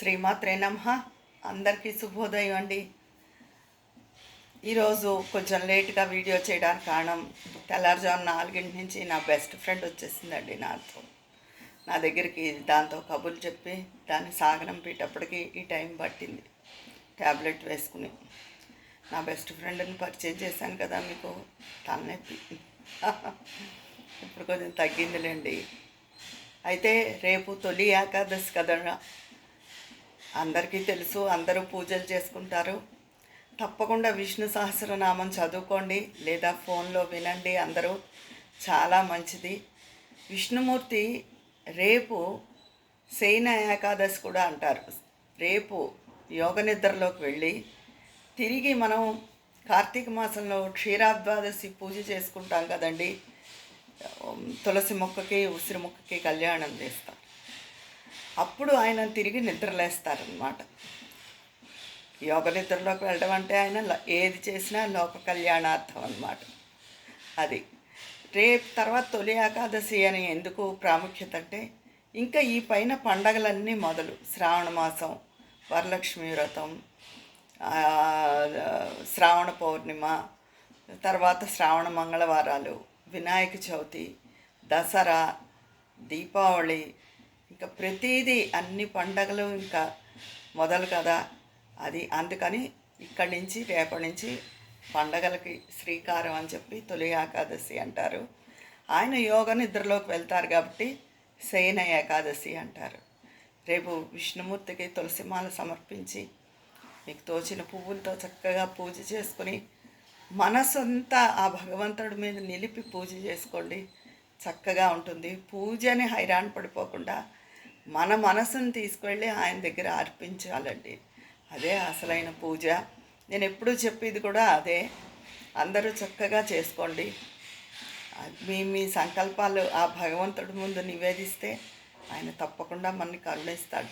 శ్రీమాత్రే నమ. అందరికీ శుభోదయం అండి. ఈరోజు కొంచెం లేట్గా వీడియో చేయడానికి కారణం తెల్లారుజాము నాలుగింటి నుంచి నా బెస్ట్ ఫ్రెండ్ వచ్చేసిందండి నాతో. నా దగ్గరికి దాంతో కబుర్లు చెప్పి దాన్ని సాగనంపేటప్పటికి ఈ టైం పట్టింది. ట్యాబ్లెట్ వేసుకుని నా బెస్ట్ ఫ్రెండ్ని పరిచయం చేశాను కదా మీకు తలనొప్పి. ఇప్పుడు కొంచెం తగ్గిందిలేండి. అయితే రేపు తొలి ఏకాదశి కదా అందరికీ తెలుసు అందరూ పూజలు చేసుకుంటారు. తప్పకుండా విష్ణు సహస్రనామం చదువుకోండి లేదా ఫోన్లో వినండి అందరూ. చాలా మంచిది. విష్ణుమూర్తి రేపు శయన ఏకాదశి కూడా అంటారు. రేపు యోగ నిద్రలోకి వెళ్ళి తిరిగి మనం కార్తీక మాసంలో క్షీరాద్వాదశి పూజ చేసుకుంటాం కదండి. తులసి మొక్కకి ఉసిరి మొక్కకి కళ్యాణం చేస్తాం. అప్పుడు ఆయన తిరిగి నిద్రలేస్తారనమాట యోగ నిద్రలోకి వెళ్ళడం అంటే ఆయన ఏది చేసినా లోక కళ్యాణార్థం అన్నమాట. అది. రేపు తర్వాత తొలి ఏకాదశి అని ఎందుకు ప్రాముఖ్యత అంటే ఇంకా ఈ పైన పండగలన్నీ మొదలు. శ్రావణ మాసం వరలక్ష్మి వ్రతం శ్రావణ పౌర్ణిమ తర్వాత శ్రావణ మంగళవారాలు వినాయక చవితి దసరా దీపావళి ఇంకా ప్రతిదీ అన్ని పండగలు ఇంకా మొదలు కదా. అది అందుకని ఇక్కడి నుంచి రేపటి నుంచి పండగలకి శ్రీకారం అని చెప్పి తొలి ఏకాదశి అంటారు. ఆయన యోగ నిద్రలోకి వెళ్తారు కాబట్టి శయన ఏకాదశి అంటారు. రేపు విష్ణుమూర్తికి తులసిమాల సమర్పించి మీకు తోచిన పువ్వులతో చక్కగా పూజ చేసుకుని మనసంతా ఆ భగవంతుడి మీద నిలిపి పూజ చేసుకోండి. చక్కగా ఉంటుంది. పూజని హైరాణ పడిపోకుండా మన మనసును తీసుకువెళ్ళి ఆయన దగ్గర అర్పించాలండి. అదే అసలైన పూజ. నేను ఎప్పుడూ చెప్పేది కూడా అదే. అందరూ చక్కగా చేసుకోండి. మీ మీ సంకల్పాలు ఆ భగవంతుడి ముందు నివేదిస్తే ఆయన తప్పకుండా మనని కరుణిస్తాడు.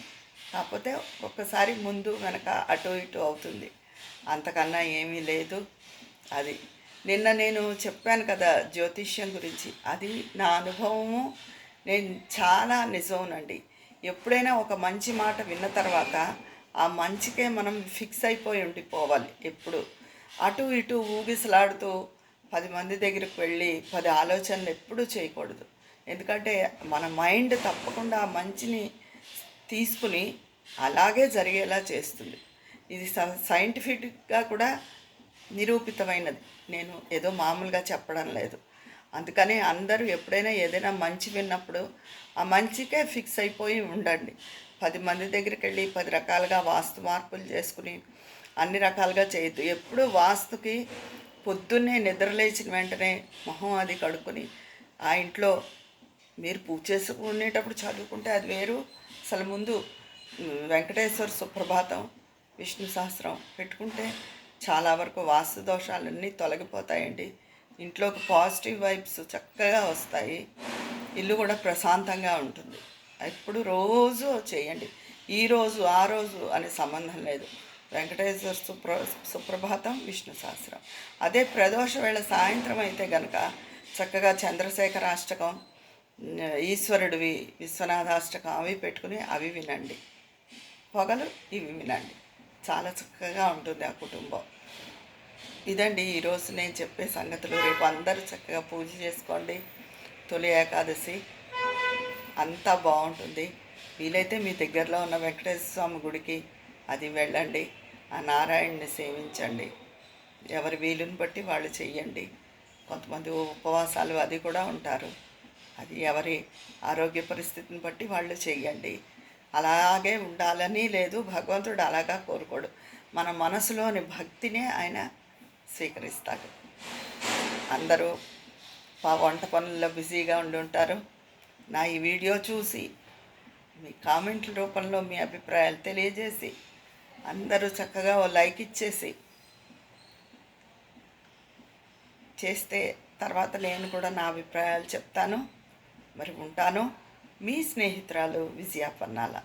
కాకపోతే ఒక్కసారి ముందు వెనక అటు ఇటు అవుతుంది. అంతకన్నా ఏమీ లేదు. అది నిన్న నేను చెప్పాను కదా జ్యోతిష్యం గురించి. అది నా అనుభవము. నేను చాలా నిజంనండి ఎప్పుడైనా ఒక మంచి మాట విన్న తర్వాత ఆ మంచికే మనం ఫిక్స్ అయిపోయి ఉండిపోవాలి ఎప్పుడు. అటు ఇటు ఊగిసలాడుతూ పది మంది దగ్గరికి వెళ్ళి పది ఆలోచనలు ఎప్పుడూ చేయకూడదు. ఎందుకంటే మన మైండ్ తప్పకుండా ఆ మంచిని తీసుకుని అలాగే జరిగేలా చేస్తుంది. ఇది స- సైంటిఫిక్గా కూడా నిరూపితమైనది. నేను ఏదో మామూలుగా చెప్పడం లేదు. అందుకని అందరూ ఎప్పుడైనా ఏదైనా మంచి విన్నప్పుడు ఆ మంచికే ఫిక్స్ అయిపోయి ఉండండి. పది మంది దగ్గరికి వెళ్ళి పది రకాలుగా వాస్తు మార్పులు చేసుకుని అన్ని రకాలుగా చేయొద్దు. ఎప్పుడు వాస్తుకి పొద్దున్నే నిద్రలేచిన వెంటనే మొహం అది కడుక్కొని ఆ ఇంట్లో మీరు పూజ చేసుకునేటప్పుడు చదువుకుంటే అది వేరు. అసలు ముందు వెంకటేశ్వర సుప్రభాతం విష్ణు సహస్రం పెట్టుకుంటే చాలా వరకు వాస్తు దోషాలన్నీ తొలగిపోతాయండి. ఇంట్లోకి పాజిటివ్ వైబ్స్ చక్కగా వస్తాయి. ఇల్లు కూడా ప్రశాంతంగా ఉంటుంది. ఎప్పుడు రోజు చేయండి. ఈ రోజు ఆ రోజు అనే సంబంధం లేదు. వెంకటేశ్వర సుప్ర సుప్రభాతం విష్ణు సహస్రం. అదే ప్రదోష వేళ సాయంత్రం అయితే గనక చక్కగా చంద్రశేఖర అష్టకం ఈశ్వరుడివి విశ్వనాథాష్టకం అవి పెట్టుకుని అవి వినండి. పొగలు ఇవి వినండి. చాలా చక్కగా ఉంటుంది ఆ కుటుంబం. ఇదండి ఈరోజు నేను చెప్పే సంగతులు. రేపు అందరూ చక్కగా పూజ చేసుకోండి. తొలి ఏకాదశి అంతా బాగుంటుంది. వీలైతే మీ దగ్గరలో ఉన్న వెంకటేశ్వర స్వామి గుడికి అది వెళ్ళండి. ఆ నారాయణని సేవించండి. ఎవరి వీలుని బట్టి వాళ్ళు చెయ్యండి. కొంతమంది ఉపవాసాలు అది కూడా ఉంటారు. అది ఎవరి ఆరోగ్య పరిస్థితిని బట్టి వాళ్ళు చెయ్యండి. అలాగే ఉండాలని లేదు. భగవంతుడు అలాగా కోరుకోడు. మన మనసులోని భక్తినే ఆయన స్వీకరిస్తారు. అందరూ మా వంట పనుల్లో బిజీగా ఉండి ఉంటారు. నా ఈ వీడియో చూసి మీ కామెంట్ల రూపంలో మీ అభిప్రాయాలు తెలియజేసి అందరూ చక్కగా ఓ లైక్ ఇచ్చేసి చేస్తే తర్వాత నేను కూడా నా అభిప్రాయాలు చెప్తాను. మరి ఉంటాను. మీ స్నేహితురాలు విజయాపన్నాల.